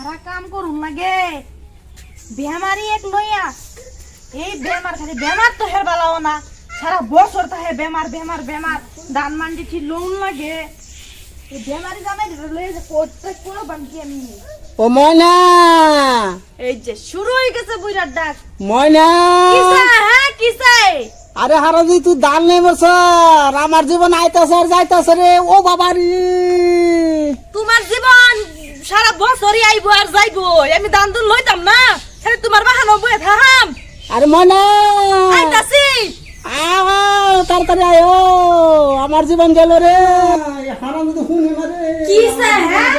সারা কাম করুন লাগে। বেমারি এক লইয়া এই বেমার খালি বেমার তো হের বালাও না। সারা বছর তাহে বেমার বেমার বেমার। দান মান্ডি ঠিক লোন লাগে। এই বেমারি জামাই লইয়া যে প্রত্যেক কোনো আমি? ও ময়না! এই যে শুরু হয়ে গেছে বুইরার ডাক। ময়না! কিসা? হ্যাঁ কিসাই আরে হারাজি তুই দাল নেই বছর আমার জীবন আইতাছে আর যাইতাছে রে ও বাবা রে বছরই আইবো আর যাইবো। আমি দান দুন লইতাম না। খালি তোমার বাহানো বয়ে থাহাম। আরে ময়না আইতাছি আও তাড়াতাড়ি আয়ো আমার জীবন গেল রে হারাম তো হুনে মারে কিসে, হ্যাঁ?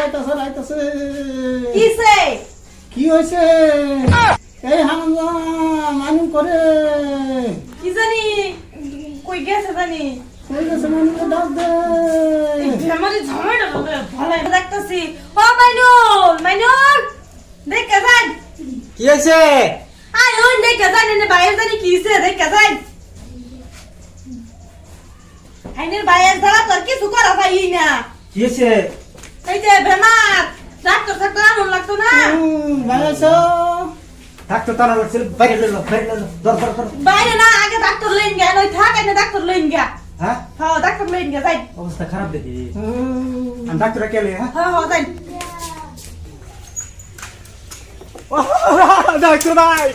আইতাছে কিসে কি হয়েছে এই হারাম মানুষ করে কি জানি কই গেছে জানি? কই গেছে মানুষ ডাক দে। আমারে ঝামেলা হবে ভালো দেখতাছি ও মাইনুল মাইনুল দেখে যান। কি হয়েছে? আই ওই দেখে যান এনে বাইরে জানি কি হইছে দেখে যান। আইনের বাইরে যারা তোর কিছু করা পাই না। কি হয়েছে? এই যে বেমার ডাক্তার ডাক্তার আনুন লাগতো না। ভাইছো থাকতো তারা বলছিল বাইরে লইলো বাইরে লইলো দর দর দর বাইরে না আগে ডাক্তার লইন গা নই থাক এনে ডাক্তার লইন গা হ্যাঁ হ্যাঁ ডাক্তার যাই অবস্থা খারাপ দেখি আমি ডাক্তার কেলে হ্যাঁ হ্যাঁ হ্যাঁ যাই ডাক্তার ভাই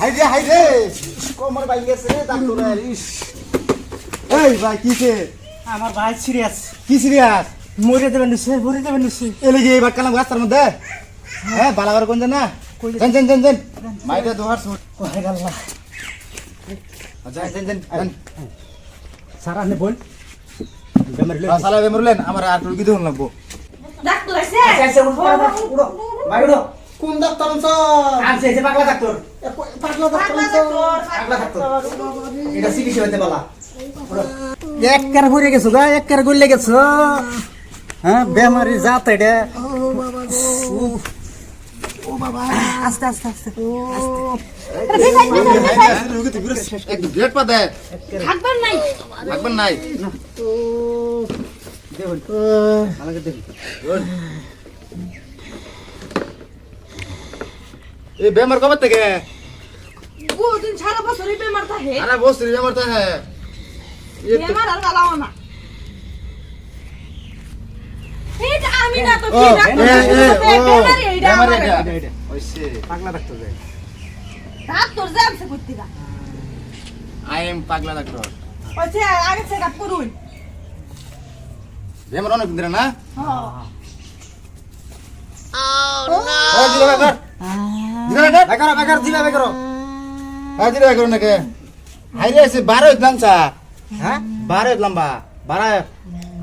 হাইরে হাইরে কোমর বাইন গেছে ডাক্তার ইস এই ভাই কিসে আমার ভাই সিরিয়াস কি সিরিয়াস মরে দেবেন নিশ্চয় মরে দেবেন নিশ্চয় এলে গিয়ে এবার কালাম রাস্তার মধ্যে হ্যাঁ বালাবার কোন না জান জান জান জান মাইরে দোহার সুট স্যার আপনি বল। বেমার লই সালা বেমরলেন আমার আর রুগী দেখুন লাগবো। ডাক্তার আছে? উড়ো উড়ো ভাই উড়ো কোন ডাক্তার আনছে? এই যে পাগলা ডাক্তার। পাগলা পাগলা ডাক্তার পাগলা ডাক্তার। এটা চিকিৎসা হইতে বলা এক কার ভরে গেছো গা এক কার গলে গেছো। হ্যাঁ বেমারি জাত এটা। আস্তে আস্তে আস্তে। রুগী তো বিরস একটু গ্রেট পা দে থাকবেন নাই। থাকবেন নাই। দেখুন। আমাকে দেখুন। এই বেমার কবে থেকে? বহুদিন সারা বছরই বেমার থাকে। আরে বসরি বেমার तो বেমার আর না। আমি না তো কি ডাক্তার ডাক্তার আই এম পাগলা ডাক্তার আগে করুন। বেমার অনেক দিন না?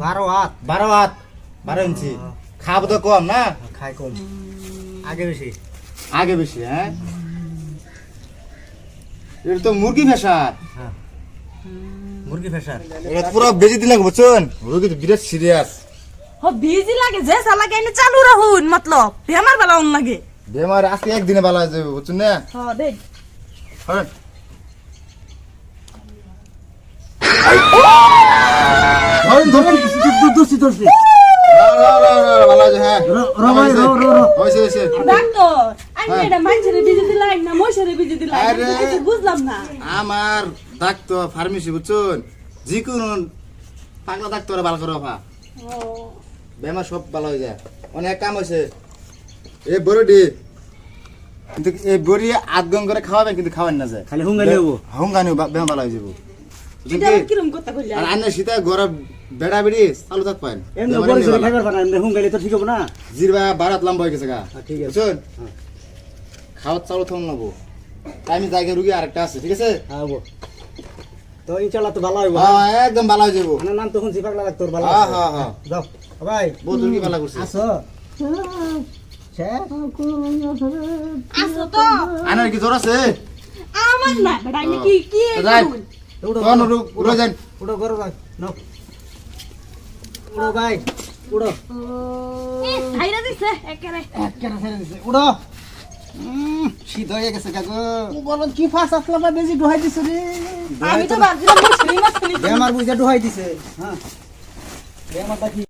বারো হাত। বারো হাত। বারো ইঞ্চি। খাব তো কম না? খাই কম। আগে বেশি। আগে বেশি হ্যাঁ? এটা তো মুরগি ফেসার। মুরগি ফেসার। এটা পুরো বেজি দিলে বুঝছেন? রোগী তো বিরাট সিরিয়াস হ বিজি লাগে যে সালা গাইনে চালু রাহুন মতলব। বেমার বালাউন লাগে। বেমার আজকে একদিনে হয়ে যাবে বুঝছেন না? হ্যাঁ দেখ হ্যাঁ। ধরেন ধরেন দোষী দোষী হ্যাঁ র- র ভাই, র, র, র। হয়েছে হয়েছে ডাক্তার আমি এটা মানুষের বিজি দিলাই না মশারে বিজি দিলাই কিছু বুঝলাম না। আমার ডাক্তার ফার্মেসি বুঝছেন? যে কোনো পাগলা ডাক্তার ভালো করে বেমার সব ভালো হয়ে যায়। অনেক কাম হয়েছে। এই বড়ি কিন্তু এই বড়ি আধ গম করে খাওয়াবেন কিন্তু খাওয়ান না যায় খালি হুঙ্গালি হব। হুঙ্গানি বেমার ভালো হয়ে যাব। এটা আবার কিরম কথা কইলা? আর আন্না শীতে গরম বেড়া বেড়ি চালু থাক পাইন এমনি বড় জোরে খাইবার পানা এমনি হুঙ্গালি তো ঠিক হব না। জিরবা বারাত লম্বা হয়ে গেছে গা। হ্যাঁ, ঠিক আছে। বুঝছেন? খাওয়ার চালু থাম নেব টাইমে জায়গায় রুগী আরেকটা আছে ঠিক আছে? হ্যাঁ হব। তো ইনশাল্লাহ তো ভালো হইব হ্যাঁ একদম ভালো হয়ে যাব। আমার নাম তো শুনছি পাগলা ডাক্তার ভালো হ্যাঁ। হ্যাঁ হ্যাঁ। যাও। ভাই বহুত রুগী ভালো করছে। আসো। আসো তো। আনার কি জ্বর আছে? আমার না বেটা আমি কি কি যান উড়ো করো নাও। উড়ো ভাই উড়ো। ছাইরা দিছে একেবারে। কেন ছেড়ে দিছে। উড়ো। শীত হয়ে গেছে কাকু। বলো কি ফাঁস আসলা বা বেশি ডুহাই দিছে রে? আমি তো ভাবছিলাম বেমার বুঝে ডুহাই দিছে হ্যাঁ। বেমারটা কি?